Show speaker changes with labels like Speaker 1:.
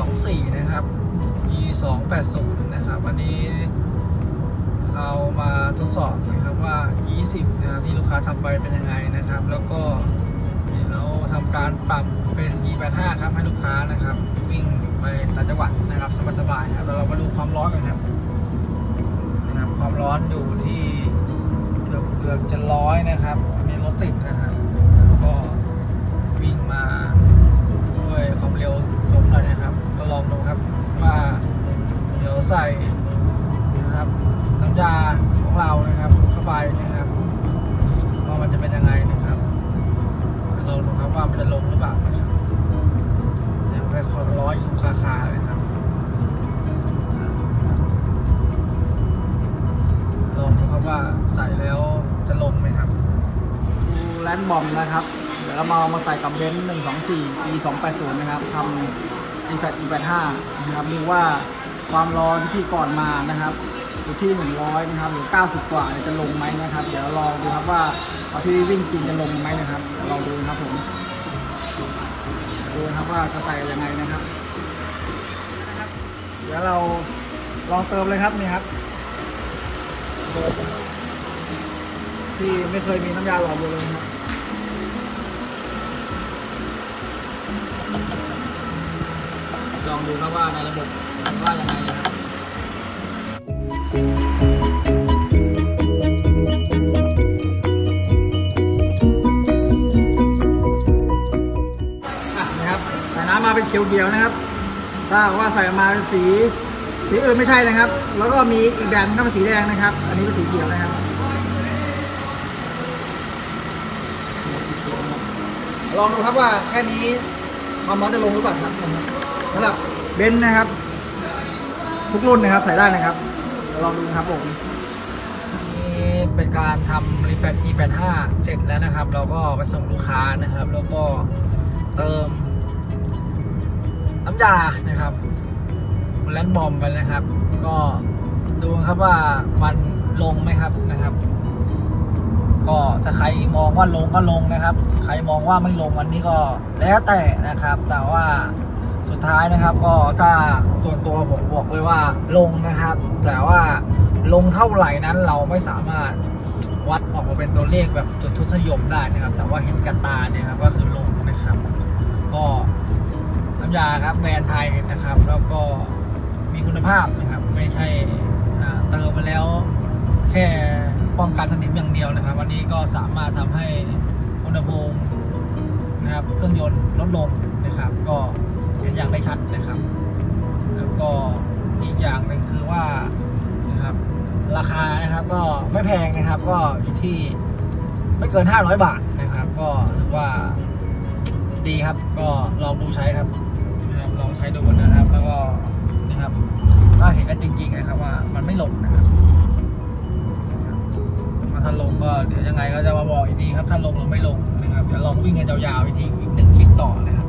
Speaker 1: 24 นะครับ E280 นะครับ วันนี้เรามาทดสอบนะครับว่า E10 นะที่ลูกค้าทำไปเป็นยังไงนะครับ แล้วก็เราทำการปรับเป็น E85 ครับให้ลูกค้านะครับ วิ่งไปต่างจังหวัดนะครับสบายๆครับเรามาดูความร้อนกันครับนะครับ ความร้อนอยู่ที่เกือบเกือบจะร้อยนะครับมีรถติดนะครับก็วิ่งมา ยาของเรานะครับเข้าไปนะครับว่ามันจะเป็นยังไงนะครับลองดูครับว่ามันจะลงหรือเปล่านะครับยังไปคอนร้อยอยู่คาคาเลยครับลองดูครับว่าใส่แล้วจะลงไหมครับดูแลนด์บอมนะครับเดี๋ยวเรามาเอามาใส่กับเบนซ์124 e 280นย์นะครับทำ e 8 e 85นะครับเรียกว่าความร้อนที่ก่อนมานะครับ อยู่ที่ 100 นะครับหรือ 90 กว่าเนี่ยจะลงไหมนะครับ เดี๋ยวลองดูครับว่าพอที่วิ่งจริงจะลงไหมนะครับเดี๋ยวลองดูนะครับผมดูนะครับว่าจะใส่ยังไงนะครับนะครับ เดี๋ยวเราลองเติมเลยครับนี่ครับที่ไม่เคยมีน้ำยาหล่อบัวเลยนะครับลองดูครับว่าในระบบว่ายังไงนะครับ นะครับใส่น้ำมาเป็นเขียวๆนะครับ ถ้าว่าใส่มาเป็นสี สีอื่นไม่ใช่นะครับ แล้วก็มีอีกแบบนึงก็เป็นสีแดงนะครับ อันนี้เป็นสีเขียวนะครับลองดูครับว่าแค่นี้ความร้อนจะลงหรือเปล่าครับสำหรับเบนซ์นะครับ ทุกรุ่นนะครับใส่ได้นะครับเดี๋ยวลองดูครับผมนี่เป็นการทำรีแฟน E85 เสร็จแล้วนะครับ เราก็ไปส่งลูกค้านะครับ แล้วก็เติม น้ำยานะครับแลนบอมไปนะครับ ก็ดูครับว่ามันลงไหมครับนะครับ ก็ถ้าใครมองว่าลงก็ลงนะครับ ใครมองว่าไม่ลงอันนี้ก็แล้วแต่นะครับ แต่ว่าสุดท้ายนะครับ ก็ถ้าส่วนตัวผมบอกเลยว่าลงนะครับ แต่ว่าลงเท่าไหร่นั้นเราไม่สามารถวัดออกมาเป็นตัวเลขแบบจุดทศนิยมได้นะครับ แต่ว่าเห็นกันตาเนี่ยครับก็คือลงนะครับ ก็ ยาครับแบรนด์ไทยนะครับ แล้วก็มีคุณภาพนะครับ ไม่ใช่เติมมาแล้วแค่ป้องกันสนิมอย่างเดียวนะครับ วันนี้ก็สามารถทำให้อุณหภูมินะครับเครื่องยนต์ลดลงนะครับ ก็เห็นอย่างได้ชัดนะครับ แล้วก็อีกอย่างหนึ่งคือว่านะครับราคานะครับก็ไม่แพงนะครับ ก็อยู่ที่ไม่เกิน 500 บาทนะครับ ก็ถือว่าดีครับ ก็ลองดูใช้ครับ นะครับลองใช้ดูกันนะครับ แล้วก็นะครับก็เห็นกันจริงๆนะครับว่ามันไม่หลงนะครับมาถ้าลงก็เดี๋ยวยังไงก็จะมาบอกอีกทีครับถ้าลงหรือไม่ลงนะครับเดี๋ยวลองวิ่งกันยาวๆอีกทีอีกหนึ่งคลิปต่อนะครับ